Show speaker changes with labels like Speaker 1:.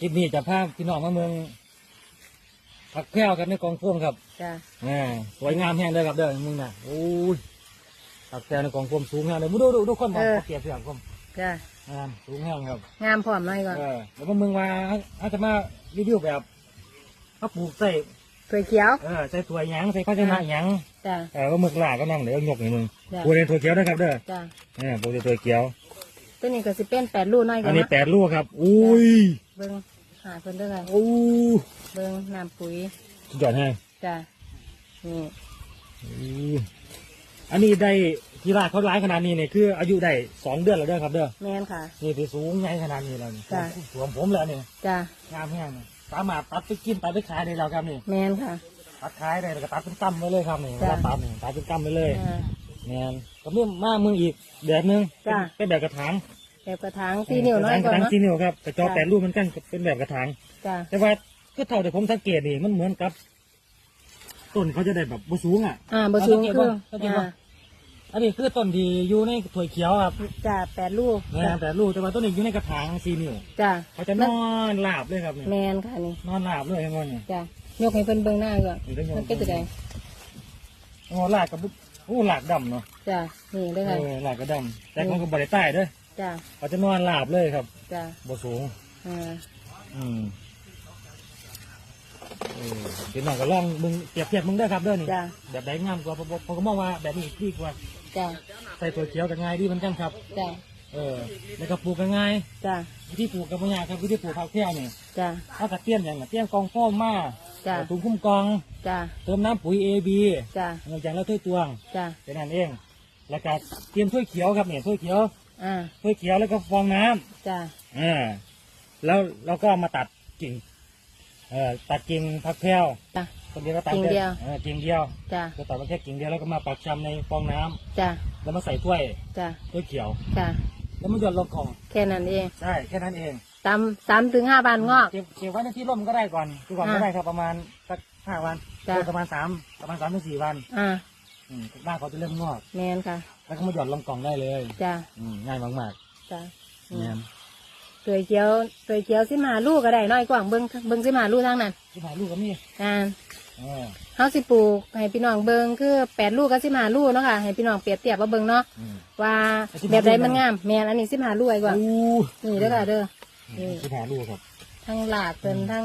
Speaker 1: คลิปนี้จะพาพี่น้องมาเมืองผักแก้วครับในกองพ่วงครับ
Speaker 2: จ้ะ
Speaker 1: อ่าสวยงามแห้งเลยครับเด้อมึงน่ะโอ้ยผักแก้วในกองพ่วงสูงแห้งเลยมึงดูดูดูคนบอกเปรียบเทียบผม
Speaker 2: จ้ะ
Speaker 1: งามสูงแห้งครับ
Speaker 2: งามพร้อมหน่อยก่อน
Speaker 1: เออแล้วก็มึงว่าอาจจะมารีวิวแบบเขาปลูกใส่
Speaker 2: สวยเขียว
Speaker 1: เออใส่ถั่วหยังใส่ข้าวชนะหยัง
Speaker 2: จ้ะ
Speaker 1: เออว่ามึกหลาก็นั่งเดี๋ยวยกให้มึง
Speaker 2: จ้ะ
Speaker 1: ปลูกในถั่วเขียวนะครับเด้อ
Speaker 2: จ้ะ
Speaker 1: เออปลูกในถั่วเขียว
Speaker 2: ตัวนี้ก็สิเป็นแปดลูกน้อยก่
Speaker 1: อั
Speaker 2: อนน
Speaker 1: นี้
Speaker 2: เนาะ
Speaker 1: แปดลูกครับ อุ้ย
Speaker 2: เบิ้งหาเพิ่นเด้อค่ะ
Speaker 1: โอ้
Speaker 2: เบิ้งน้ำปุ๋ย
Speaker 1: สุดยอดแห้ง
Speaker 2: จ้ะนี่
Speaker 1: อู้อันนี้ได้ที่ราเขาร้ายขนาดนี้เนี่ยคือ อายุได้สองเดือนแล้วเด้อครับเด้อ
Speaker 2: แม่นค่ะ
Speaker 1: นี่ที่สูงใหญ่ขนาดนี้แล้วนี่
Speaker 2: จ้ะ
Speaker 1: สวมผมแล้วนี่
Speaker 2: จ้ะ
Speaker 1: งามแห้งนี่สามารถตัดไปกินตัดไปขายได้แล้วครับนี่
Speaker 2: แม่นค่ะ
Speaker 1: ตัดขายได้แล้วก็ตัดเป็นกำไว้เลยครับนี่เว
Speaker 2: จ้ะ
Speaker 1: ลาตัดนี่ตัดเป็นกำไปเลย
Speaker 2: อ่า
Speaker 1: แมนกับเรื่องมามึงอีกแบบนึง
Speaker 2: จ้ะ
Speaker 1: เป็นแบบกระถาง
Speaker 2: แบบกระถางตีนิ้วน้อยก่อน
Speaker 1: กระถาง
Speaker 2: เนาะ
Speaker 1: ตีนิ้วครับกระจอ
Speaker 2: จ้ะ
Speaker 1: แปดรูปเหมือนกันเป็นแบบกระถาง
Speaker 2: จ้ะ
Speaker 1: แต่ว่าก็เท่าที่ผมสังเกตนี่มันเหมือนกับต้นเขาจะได้แบบบสูงอะ
Speaker 2: อ่าบสูงคือ
Speaker 1: สังเกตบ่
Speaker 2: อ่า
Speaker 1: อันนี้คือต้นที่อยู่ในถั่วเขียวครับ
Speaker 2: จ้ะแปดลูก
Speaker 1: แม่
Speaker 2: จ้ะ
Speaker 1: แต่ลูกแต่ว่าต้นนี้อยู่ในกระถางซีนิ้ว
Speaker 2: จ้ะ
Speaker 1: เขาจะนอนหลับเลยครับนี่
Speaker 2: แม่นค่ะนี่
Speaker 1: นอนหลับเลยทั้งวันนี่
Speaker 2: จ้ะยกให้เพิ่นเบิ่งหน้าก่อน
Speaker 1: นี่ต้องยก
Speaker 2: มันเป็นจะได
Speaker 1: นอนหลับกับบุ๊โอ้หลับดำเนาะ
Speaker 2: จ้ะนี่เด้อ
Speaker 1: เอ
Speaker 2: ค่ะ
Speaker 1: อหลับก็ดำแต่เขาก็บริใต้เด้วย
Speaker 2: จ้ะ
Speaker 1: เขาจะนอนหลับเลยครับ
Speaker 2: จ้ะ
Speaker 1: บ่สูง
Speaker 2: อ่า
Speaker 1: อืมเออเดี๋ยวน้องก็ลองมึงเปรียบเทียบมึงได้อครับเด้อนี่
Speaker 2: จ้ะ
Speaker 1: แบบไหนงามกว่าผมผมก็มองว่าแบบนี้ดีกว่า
Speaker 2: จ้ะ
Speaker 1: ใส่ตัวเขียวกับง่ายดีเหมือนกันครับ
Speaker 2: จ้ะ
Speaker 1: เออแล้วก็ปลูกก็ง่าย
Speaker 2: จ้ะ
Speaker 1: วิธีปลูกกับปัญญากครับวิธีปลูกผักแค่นี่
Speaker 2: จ้ะ
Speaker 1: ถ้ากระเตี้ยมอย่างน่ะเตี้ยมกองโฟมมา
Speaker 2: จ้ะ
Speaker 1: ถุงคุ้มกอง
Speaker 2: จ้ะ
Speaker 1: เติมน้ำปุ๋ยเอบี
Speaker 2: จ้ะ
Speaker 1: อย่างแล้วถ้วยตวง
Speaker 2: จ้ะ
Speaker 1: แค่นั้นเอง แล้วก็เตรียมถ้วยเขียวครับเนี่ยถ้วยเขียว
Speaker 2: อ่า
Speaker 1: ถ้วยเขียวแล้วก็ฟองน้ำ
Speaker 2: จ้ะ
Speaker 1: อ่าแล้วเราก็มาตัดกิ่งเอ่อตัดกิ่งผักแพรว
Speaker 2: จ้ะ
Speaker 1: คนเดียวก็ตัด
Speaker 2: กิ่งเดียว
Speaker 1: ออกิ่งเดียว
Speaker 2: จ้ะ
Speaker 1: ก็ตัดมาแค่กิ่งเดียวแล้วก็มาปักชำในฟองน้ำ
Speaker 2: จ้ะ
Speaker 1: แล้วมาใส่ถ้วย
Speaker 2: จ้ะ
Speaker 1: ถ้วยเขียว
Speaker 2: จ้ะ
Speaker 1: แล้วมันหย่อนลงกล่อง
Speaker 2: แค่นั้นเอง
Speaker 1: ใช่แค่นั้นเอง
Speaker 2: ตามสามถึงห้าบานงอก
Speaker 1: เก็บเก็บไว้ในที่ร่มก็ได้ก่อนคือก่อน
Speaker 2: อ่า
Speaker 1: ก็ได้ครับประมาณสักห้าวัน
Speaker 2: จ้ะ
Speaker 1: เออประมาณสามประมาณสามถึงสี่วัน
Speaker 2: อ่า
Speaker 1: อืมหน้าเขาจะเริ่มงอก
Speaker 2: แมนค่ะ
Speaker 1: แล้วก็มาหย่อนลงกล่องได้เลย
Speaker 2: จ้ะ
Speaker 1: อืมง่ายมาก
Speaker 2: จ้ะ
Speaker 1: ๆ
Speaker 2: อืม
Speaker 1: เนี่ย
Speaker 2: สวยเขียวสวยเขียวสิมาลูกก็ได้น้อยกว่างเบิ้งเบิ้งสิมาลูกทางนั้น
Speaker 1: ที่ถ่ายรูปก็มี
Speaker 2: อ่า
Speaker 1: เออ
Speaker 2: เฮาสิปลูกให้พี่น้องเบิ้งคือแปดลูกกับสิมาลูกเนาะค่ะให้พี่น้องเปรียบเทียบว่าเบิ้งเนาะ
Speaker 1: อืม
Speaker 2: ว่า
Speaker 1: สิบ
Speaker 2: แบบใด
Speaker 1: ห้าลูก
Speaker 2: มันงามแมนอันนี้สิมาลูกไว้ก่อน
Speaker 1: อู้
Speaker 2: นี่เด้อค่ะเด้อ นี่
Speaker 1: ที่ถ่ายรูปครับ
Speaker 2: ทั้งหลากเพิ่นทั้ง